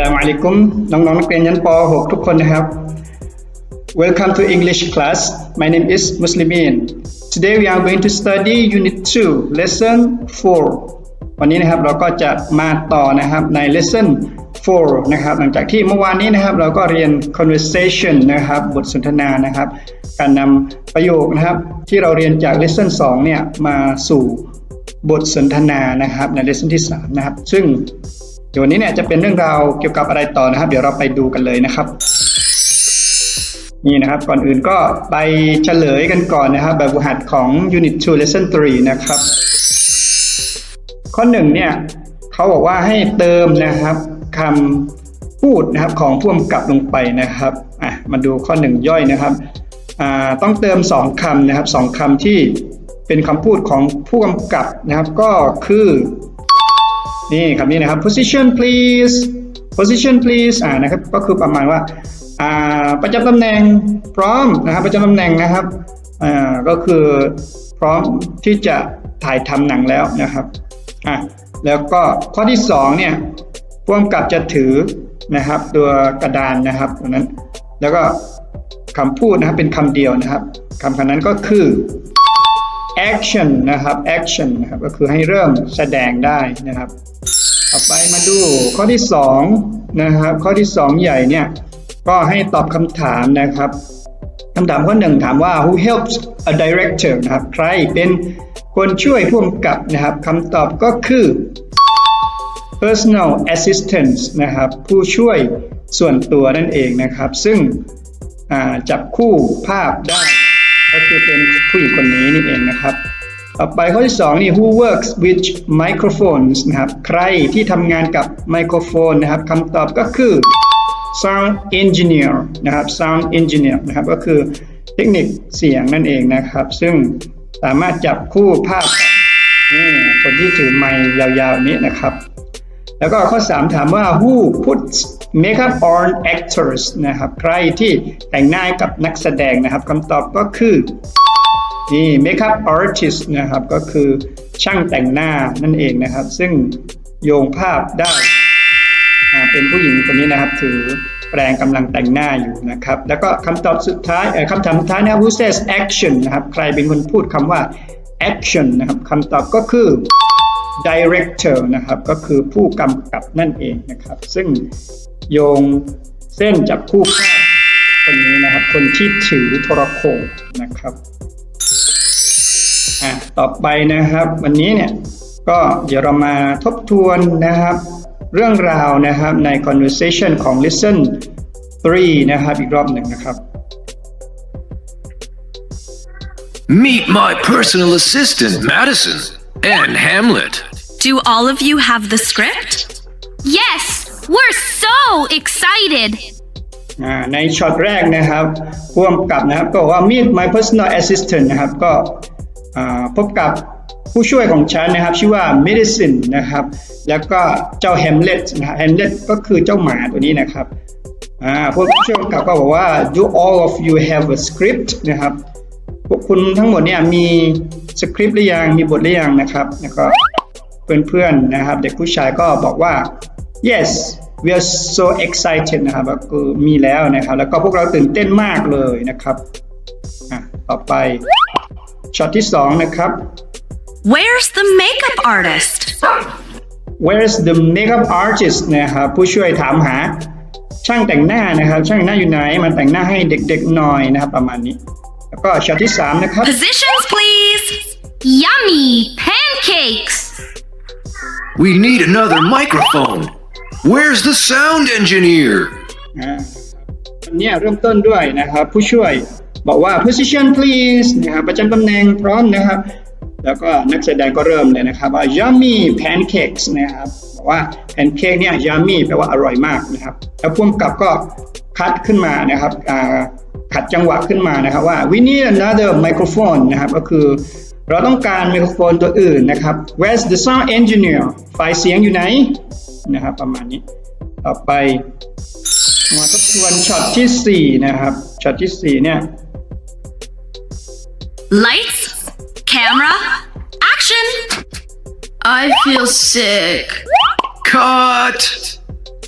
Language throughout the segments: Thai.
ลามอะลัยกุมน้องๆนักเรียนชั้นป .6 ทุกคนนะครับ Welcome to English class. My name is Muslimin. Today we are going to study Unit 2, Lesson 4. วันนี้นะครับเราก็จะมาต่อนะครับใน Lesson 4 นะครับ หลังจากที่เมื่อวานนี้นะครับ เราก็เรียน conversation นะครับ บทสนทนานะครับ การนำประโยคนะครับ ที่เราเรียนจาก Lesson 2 เนี่ยมาสู่บทสนทนานะครับใน Lesson ที่ 3 นะครับ ซึ่ง ดี๋ยววันนี้เนี่ยจะเป็นเรื่องราวเกี่ยวกับอะไรต่อนะครับ เดี๋ยวเราไปดูกันเลยนะครับ นี่นะครับก่อนอื่นก็ไปเฉลยกันก่อนนะครับ แบบฝึกหัดของ Unit 2 Lesson 3 นะครับ ข้อหนึ่งเนี่ยเขาบอกว่าให้เติมนะครับคำพูดนะครับของผู้กำกับลงไปนะครับอะมาดูข้อหนึ่งย่อยนะครับอ่าต้องเติมสองคำนะครับสองคำที่เป็นคำพูดของผู้กำกับนะครับ ก็คือ นี่คำนี้นะครับ position please position please อ่านะครับก็คือประมาณว่าอ่าประจำตำแหน่งพร้อมนะครับประจำตำแหน่งนะครับอ่าก็คือพร้อมที่จะถ่ายทำหนังแล้วนะครับอะแล้วก็ข้อที่สองเนี่ยผู้กำกับจะถือนะครับตัวกระดานนะครับตรงนั้น แล้วก็คำพูดนะครับเป็นคำเดียวนะครับคำคำนั้นก็คือ action นะครับ action นะครับก็คือให้เริ่มแสดงได้นะครับ ต่อไปมาดูข้อที่2นะครับข้อที่ 2 ใหญ่เนี่ยก็ให้ตอบคำถามนะครับคำถามข้อหนึ่งถามว่า who helps a director นะครับใครเป็นคนช่วยผู้กำกับนะครับคำตอบก็คือ personal assistant นะครับผู้ช่วยส่วนตัวนั่นเองนะครับ ซึ่งจับคู่ภาพได้ ก็คือเป็นผู้หญิงคนนี้นี่เองนะครับ ต่อไปข้อที่2นี่ who works with microphones นะครับ ใครที่ทำงานกับไมโครโฟนนะครับคำตอบก็คือ sound engineer นะครับ sound engineer นะครับ ก็คือเทคนิคเสียงนั่นเองนะครับ ซึ่งสามารถจับคู่ภาพนี่คนที่ถือไมค์ยาวๆนี้นะครับ แล้วก็ข้อ 3 ถามว่า who puts makeup on actors นะครับใครที่แต่งหน้าให้กับนักแสดงนะครับคำตอบก็คือนี่ makeup artist นะครับก็คือช่างแต่งหน้านั่นเองนะครับ ซึ่งโยงภาพได้เป็นผู้หญิงคนนี้นะครับ ถือแปรงกำลังแต่งหน้าอยู่นะครับ แล้วก็คำตอบสุดท้ายเอ่อคำถามสุดท้ายนะครับ who says action นะครับ ใครเป็นคนพูดคำว่า action นะครับคำตอบก็คือ director นะครับก็คือผู้กำกับนั่นเองนะครับ ซึ่งโยงเส้นจับคู่ภาคนนี้นะครับ คนที่ถือโทรโขงนะครับอะต่อไปนะครับ วันนี้เนี่ยก็เดี๋ยวเรามาทบทวนนะครับ เรื่องราวนะครับใน conversation ของ lesson 3 นะครับ อีกรอบหนึ่งนะครับ Meet my personal assistant, Madison, and Hamlet. Do all of you have the script? Yes, we're so excited. อ่าในช็อตแรกนะครับผู้กำกับนะครับก็บอกว่า meet my personal assistant นะครับก็อ่าพบกับผู้ช่วยของฉันนะครับ ชื่อว่า medicine นะครับ แล้วก็เจ้า Hamlet นะฮะ Hamlet ก็คือเจ้าหมาตัวนี้นะครับอ่าผู้ช่วยกำกับก็บอกว่า do all of you have a script นะครับ พวกคุณทั้งหมดเนี่ยมีสคริปต์หรือยังมีบทหรือยังนะครับแล้วก็เพื่อนๆนะครับ เด็กผู้ชายก็บอกว่า yes we are so excited นะครับก็คือมีแล้วนะครับ แล้วก็พวกเราตื่นเต้นมากเลยนะครับอะต่อไปช็อตที่สองนะครับ Where's the makeup artist? where's the makeup artist นะครับผู้ช่วยถามหาช่างแต่งหน้านะครับ ช่างแต่งหน้าอยู่ไหนมาแต่งหน้าให้เด็กๆหน่อยนะครับ ประมาณนี้ แล้วก็ช็อตที่สามนะครับ Positions, please. Yummy pancakes. We need another microphone. Where's the sound engineer? อ่าอันเนี้ยเริ่มต้นด้วยนะครับ ผู้ช่วยบอกว่า position please นะครับประจำตำแหน่งพร้อมนะครับ แล้วก็นักแสดงก็เริ่มเลยนะครับว่า yummy pancakes นะครับบอกว่า pancake เนี่ย yummy แปลว่าอร่อยมากนะครับ แล้วพ่วงกับก็คัดขึ้นมานะครับอ่า ขัดจังหวะขึ้นมานะครับว่า we need another microphone นะครับก็คือเราต้องการไมโครโฟนตัวอื่นนะครับ where's the sound engineer ฝ่ายเสียงอยู่ไหนนะครับประมาณนี้ต่อไปมาทบทวนช็อตที่ 4 นะครับช็อตที่ 4 เนี่ย Lights, camera, action. I feel sick. Cut!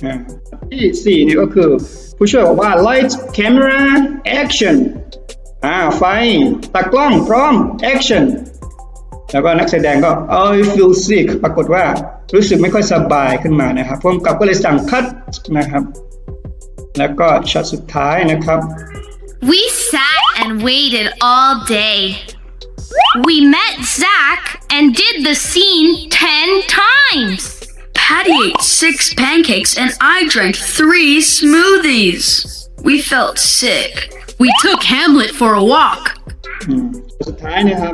อ่าที่สี่นี่ก็คือ ผู้ช่วยบอกว่า light camera action อ่าไฟตากล้องพร้อม action แล้วก็นักแสดงก็ I feel sick ปรากฏว่ารู้สึกไม่ค่อยสบายขึ้นมานะครับพวกำกับก็เลยสั่งคัดนะครับ แล้วก็ช็อตสุดท้ายนะครับ We sat and waited all day. We met Zach and did the scene 10 times. Patty ate six pancakes and I drank three smoothies. We felt sick. We took Hamlet for a walk. อืมสุดท้ายนะครับ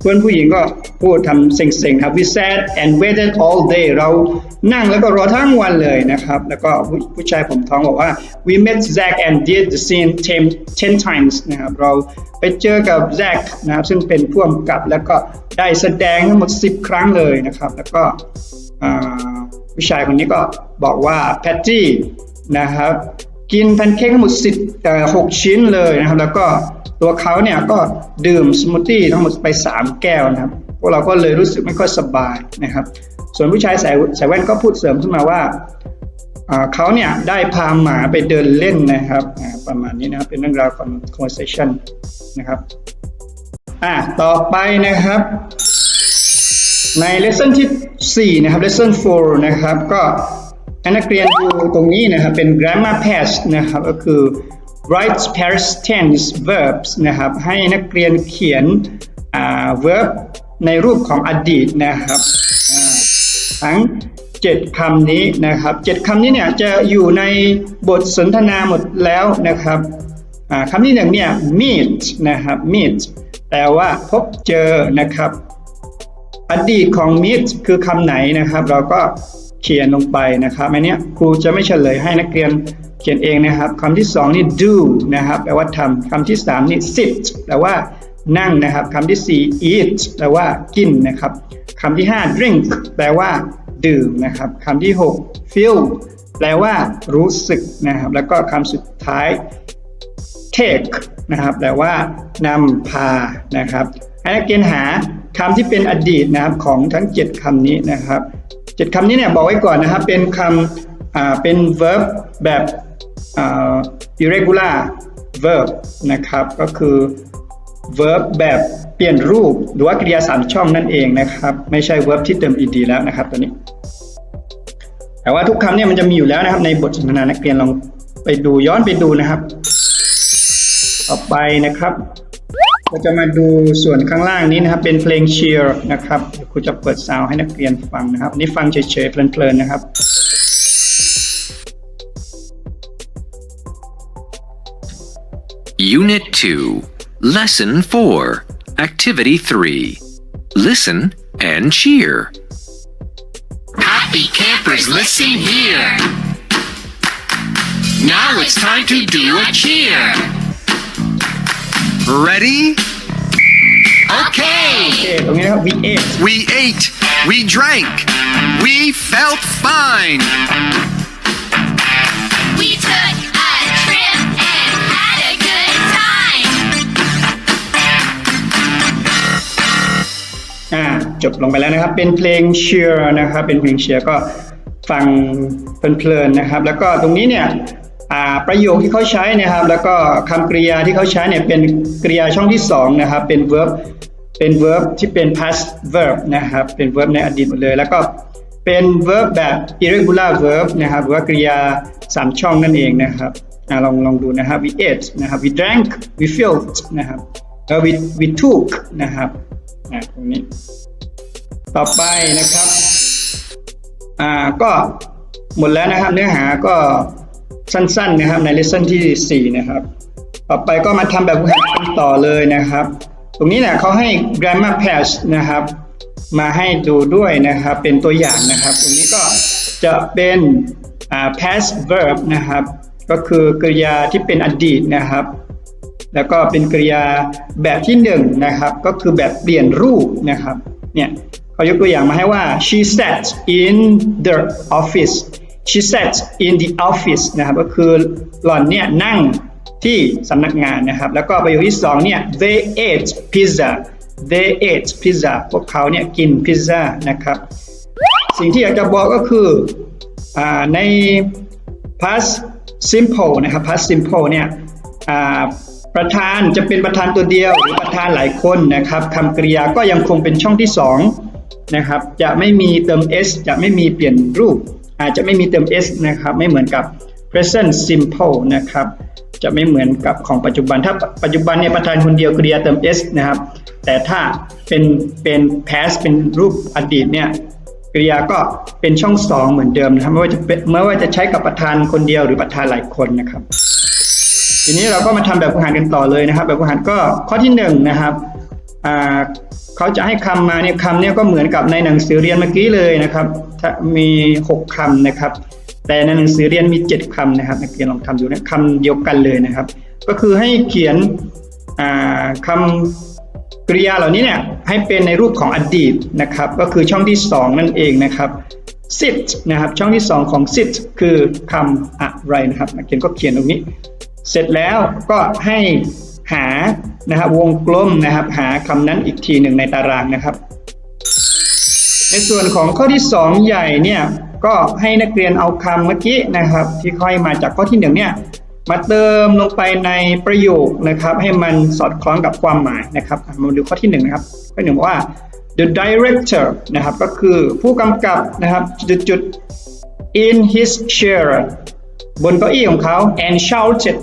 เพื่อนผู้หญิงก็พูดทำเซ็งๆครับ we sat and waited all day เรานั่งแล้วก็รอทั้งวันเลยนะครับ แล้วก็ผู้ผู้ชายผมท้องบอกว่า we met Zach and did the scene 10 10 times นะครับ เราไปเจอกับ Zach นะครับ ซึ่งเป็นผู้กำกับแล้วก็ได้แสดงทั้งหมด 10 ครั้งเลยนะครับ แล้วก็อ่า ผู้ชายคนนี้ก็บอกว่าแพตตี้นะครับกินแพนเค้กทั้งหมด10เอ่อ6ชิ้นเลยนะครับ แล้วก็ตัวเขาเนี่ยก็ดื่มสมูทตี้ทั้งหมดไป 3 แก้วนะครับพวกเราก็เลยรู้สึกไม่ค่อยสบายนะครับ ส่วนผู้ชายใส่ใส่แว่นก็พูดเสริมขึ้นมาว่าเขาเนี่ยได้พาหมาไปเดินเล่นนะครับ ประมาณนี้นะครับเป็นเรื่องราวของ conversation นะครับอ่าต่อไปนะครับ ใน lesson ที่ 4 นะครับ lesson 4 นะครับ ก็นักเรียนดูตรงนี้นะครับ เป็น grammar page นะครับ ก็คือ write past tense verbs นะครับ ให้นักเรียนเขียน verb ในรูปของอดีตนะครับทั้ง 7 คำนี้นะครับ 7 คำนี้เนี่ยจะอยู่ในบทสนทนาหมดแล้วนะครับอ่าคำที่หนึ่งเนี่ย meet นะครับ meet แปลว่าพบเจอนะครับ อดีตของ meet คือคำไหนนะครับ เราก็เขียนลงไปนะครับอันนี้ครูจะไม่เฉลยให้นักเรียนเขียนเองนะครับคำที่สองนี่ do นะครับแปลว่าทำคำที่สามนี่ sit แปลว่านั่งนะครับคำที่สี่ eat แปลว่ากินนะครับคำที่ห้า drink แปลว่าดื่มนะครับคำที่หก feel แปลว่ารู้สึกนะครับ แล้วก็คำสุดท้าย take นะครับแปลว่านำพานะครับให้นักเรียนหา คำที่เป็นอดีตนะครับของทั้ง 7คำนี้นะครับ 7คำนี้เนี่ยบอกไว้ก่อนนะครับ เป็นคำอ่าเป็น verb แบบ irregular verb นะครับ ก็คือ verb แบบเปลี่ยนรูปหรือว่ากริยาสามช่องนั่นเองนะครับ ไม่ใช่ verb ที่เติม ed แล้วนะครับตัวนี้ แต่ว่าทุกคำเนี่ยมันจะมีอยู่แล้วนะครับ ในบทสนทนานักเรียนลองไปดูย้อนไปดูนะครับ ต่อไปนะครับ เราจะมาดูส่วนข้างล่างนี้นะครับ เป็นเพลงเชียร์นะครับครูจะเปิดซาวให้นักเรียนฟังนะครับนี่ฟังเฉยๆเพลินๆนะครับ Unit 2, Lesson 4, Activity 3. Listen and cheer. Happy campers, listen here. Now it's time to do a cheer. Ready? Okay. โอเคตรงนี้นะครับ V8 We ate, we drank, we felt fine. We took a trip and had a good time. อ่าจบลงไปแล้วนะครับ เป็นเพลงเชียร์นะครับ เป็นเพลงเชียร์ก็ฟังเพลินๆนะครับ แล้วก็ตรงนี้เนี่ยอ่า ประโยคที่เขาใช้นะครับ แล้วก็คำกริยาที่เขาใช้เนี่ยเป็นกริยาช่องที่สองนะครับเป็น verb เป็น verb ที่เป็น past verb นะครับเป็น verb ในอดีตหมดเลย แล้วก็เป็น verb แบบ irregular verb นะครับหรือว่ากริยาสามช่องนั่นเองนะครับอ่าลองลองดูนะครับ we ate นะครับ we drank we filled นะครับแล้ว we we took นะครับอ่าตรงนี้ ต่อไปนะครับอ่าก็หมดแล้วนะครับเนื้อหาก็ สั้นๆนะครับในเลส s นที่4นะครับต่อไปก็มาทำแบบฝึกหัดกันต่อเลยนะครับ ตรงนี้เนี่ยเขาให้ grammar page นะครับ มาให้ดูด้วยนะครับ เป็นตัวอย่างนะครับ ตรงนี้ก็จะเป็นอ่า past verb นะครับ ก็คือกริยาที่เป็นอดีตนะครับ แล้วก็เป็นกริยาแบบที่หนึ่งนะครับ ก็คือแบบเปลี่ยนรูปนะครับ เนี่ยเขายกตัวอย่างมาให้ว่า she sat in the office she sat in the office นะครับก็คือหล่อนเนี่ยนั่งที่สำนักงานนะครับ แล้วก็ประโยคที่สองเนี่ย they ate pizza they ate pizza พวกเขาเนี่ยกินพิซซ่านะครับ สิ่งที่อยากจะบอกก็คืออใน past simple นะครับ past simple เนี่ยประธานจะเป็นประธานตัวเดียวหรือประธานหลายคนนะครับคำกริยาก็ยังคงเป็นช่องที่สองนะครับจะไม่มีเติม s จะไม่มีเปลี่ยนรูป อาจจะไม่มีเติม s นะครับ ไม่เหมือนกับ present simple นะครับ จะไม่เหมือนกับของปัจจุบัน ถ้าปัจจุบันเนี่ยประธานคนเดียวกริยาเติม s นะครับ แต่ถ้าเป็นเป็น past เป็นรูปอดีตเนี่ยกริยาก็เป็นช่องสองเหมือนเดิมนะครับไม่ว่าจะเป็นไม่ว่าจะใช้กับประธานคนเดียวหรือประธานหลายคนนะครับ ทีนี้เราก็มาทำแบบฝึกหัดกันต่อเลยนะครับ แบบฝึกหัดก็ข้อที่หนึ่งนะครับ เขาจะให้คำมาเนี่ยคำเนี่ยก็เหมือนกับในหนังสือเรียนเมื่อกี้เลยนะครับถ้ามี 6คำนะครับ แต่ในหนังสือเรียนมี 7คำนะครับนักเรียนลองทำดูนะคำเดียวกันเลยนะครับ ก็คือให้เขียนอ่าคำกริยาเหล่านี้เนี่ยให้เป็นในรูปของอดีตนะครับ ก็คือช่องที่ 2 นั่นเองนะครับ sit นะครับช่องที่ 2 ของ sit คือคำอะไรนะครับนักเรียนก็เขียนตรงนี้ เสร็จแล้วก็ให้ หานะครับวงกลมนะครับ หาคำนั้นอีกทีหนึ่งในตารางนะครับ ในส่วนของข้อที่ 2 ใหญ่เนี่ยก็ให้นักเรียนเอาคำเมื่อกี้นะครับ ที่ค่อยมาจากข้อที่1เนี่ยมาเติมลงไปในประโยคนะครับ ให้มันสอดคล้องกับความหมายนะครับมาดูข้อที่1นะครับข้อหนึ่งว่า the director นะครับก็คือผู้กำกับนะครับจุดๆ in his chair บนเก้าอี้ของเขา and shouted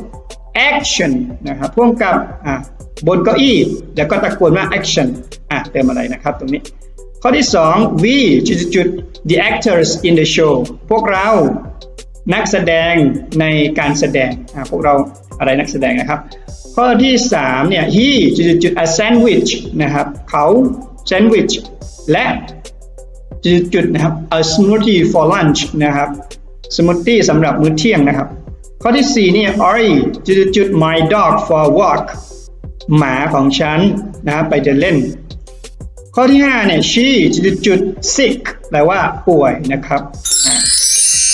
action นะครับพ่วงกับอะบนเก้าอี้แล้วก็ตะโกนว่า action อะเติมอะไรนะครับตรงนี้ ข้อที่ 2 we จุด the actors in the show พวกเรานักแสดงในการแสดงอะพวกเราอะไรนักแสดงนะครับ ข้อที่ 3 เนี่ย he จุดๆ a sandwich นะครับเขา sandwich และจุดๆนะครับ a smoothie for lunch นะครับสมูทตี้สำหรับมื้อเที่ยงนะครับ ข้อที่ 4 เนี่ย Ori จุดจุด my dog for a walk หมาของฉันนะครับไปเดินเล่น ข้อที่ 5 เนี่ย she จุดจุด sick แปลว่าป่วยนะครับ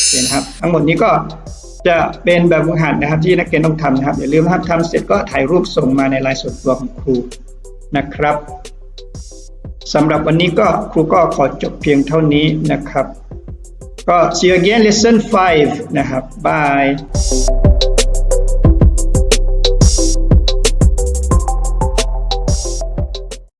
เห็นครับ ทั้งหมดนี้ก็จะเป็นแบบฝึกหัดนะครับที่นักเรียนต้องทำนะครับอย่าลืมนะครับทำเสร็จก็ถ่ายรูปส่งมาในไลน์ส่วนตัวของครูนะครับสำหรับวันนี้ก็ครูก็ขอจบเพียงเท่านี้นะครับ ก็ see you again lesson 5 นะครับ bye